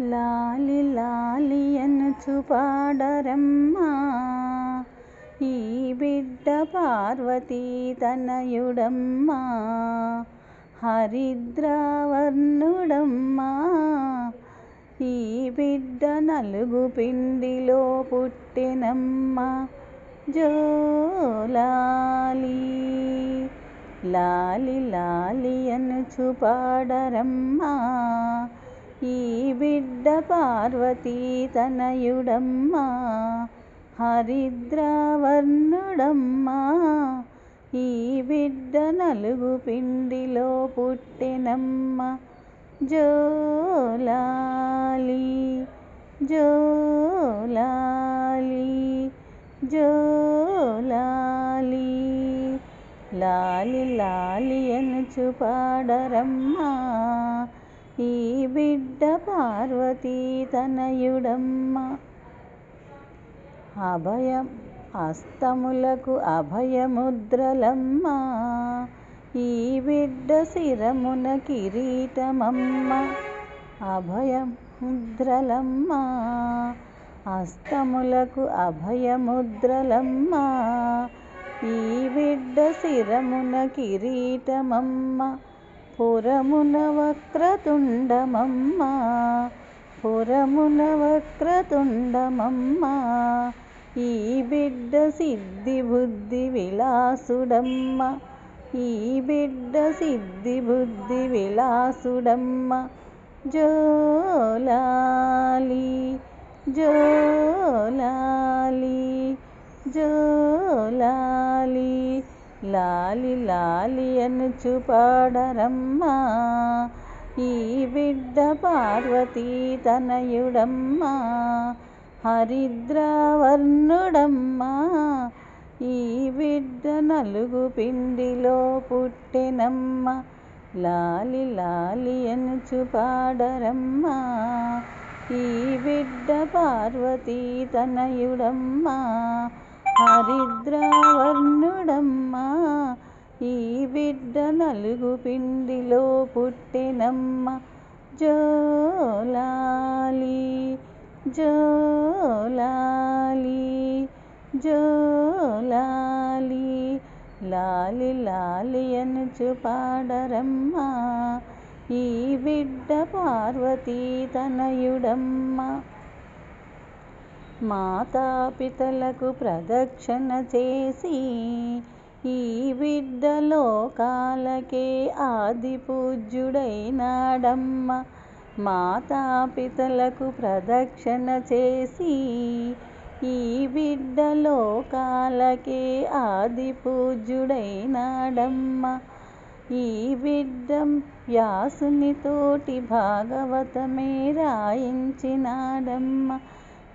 లాలి లాలి అనుచు పాడరమ్మా. ఈ బిడ్డ పార్వతీ తనయుడమ్మా. హరిద్రావర్ణుడమ్మా ఈ బిడ్డ నలుగు పిండిలో పుట్టెనమ్మా. జోలాలి లాలి లాలి అనుచు పాడరమ్మా. ఈ బిడ్డ పార్వతీ తనయుడమ్మా హరిద్రావర్ణుడమ్మా. ఈ బిడ్డ నలుగు పిండిలో పుట్టెనమ్మా జోలాలి జోలాలి జోలాలి. లాలి లాలి అనుచు పాడరమ్మా. ఈ బిడ్డ పార్వతీ తనయుడమ్మా. అభయం అస్తములకు అభయముద్రలమ్మా. ఈ బిడ్డ శిరమున కిరీటమమ్మ. అభయం ముద్రలమ్మ. అస్తములకు అభయముద్రలమ్మ. ఈ బిడ్డ శిరమున కిరీటమమ్మ. పురమున వక్రతుండమమ్మ పురమున వక్రతుండమమ్మ ఈ బిడ్డ సిద్ధి బుద్ధి విలాసుడమ్మ ఈ బిడ్డ సిద్ధి బుద్ధి విలాసుడమ్మ జోలాలి జోలాలి జోలాలి. లాలి లాలి అనుచు పాడరమ్మా. ఈ బిడ్డ పార్వతీ తనయుడమ్మా. హరిద్రావర్ణుడమ్మా. ఈ బిడ్డ నలుగు పిండిలో పుట్టెనమ్మ. లాలి లాలి అనుచు పాడరమ్మా. ఈ బిడ్డ పార్వతీ తనయుడమ్మా. హరిద్రావర్ణుడమ్మా ఈ బిడ్డ నలుగు పిండిలో పుట్టెనమ్మ. జోలాలి జోలాలి జోలాలి లాలి లాలి అనుచు పాడరమ్మా. ఈ బిడ్డ పార్వతీ తనయుడమ్మా. మాతాపితలకు ప్రదక్షిణ చేసి ఈ బిడ్డ లోకాలకే ఆది పూజ్యుడైనాడమ్మ మాతాపితలకు ప్రదక్షిణ చేసి ఈ బిడ్డ లోకాలకే ఆది పూజ్యుడైనాడమ్మ ఈ బిడ్డ వ్యాసునితోటి భాగవతమే రాయించినాడమ్మ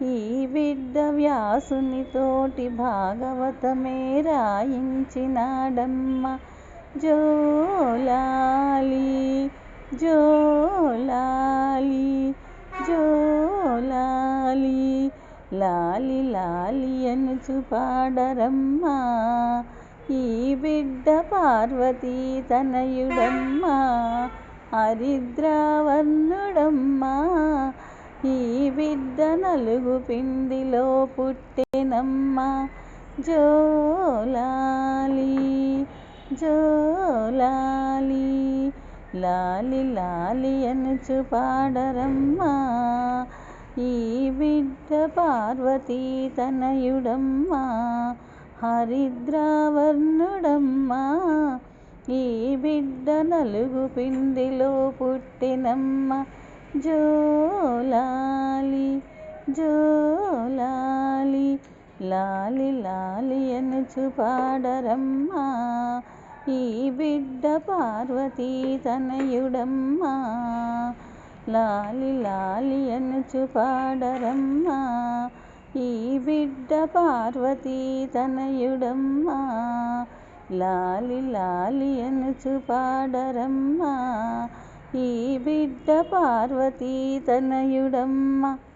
ఈ బిడ్డ వ్యాసునితోటి భాగవతమే రాయించినాడమ్మ. జోలాలి జోలాలి జోలాలి లాలి లాలి అనుచు పాడరమ్మా. ఈ బిడ్డ పార్వతీ తనయుడమ్మా హరిద్రావర్ణుడమ్మా ఈ బిడ్డ నలుగు పిండిలో పుట్టెనమ్మా జోలాలి జోలాలి లాలి లాలి అనుచు పాడరమ్మా. ఈ బిడ్డ పార్వతీ తనయుడమ్మా హరిద్రావర్ణుడమ్మా ఈ బిడ్డ నలుగు పిండిలో పుట్టినమ్మ జోలాలి జోలాలి లాలి లాలి అనుచు పాడరమ్మా. ఈ బిడ్డ పార్వతీ తనయుడమ్మా. లాలి లాలి అనుచు పాడరమ్మా. ఈ బిడ్డ పార్వతీ తనయుడమ్మా. లాలి లాలి అనుచు పాడరమ్మా. ఈ బిడ్డ పార్వతీ తనయుడమ్మ.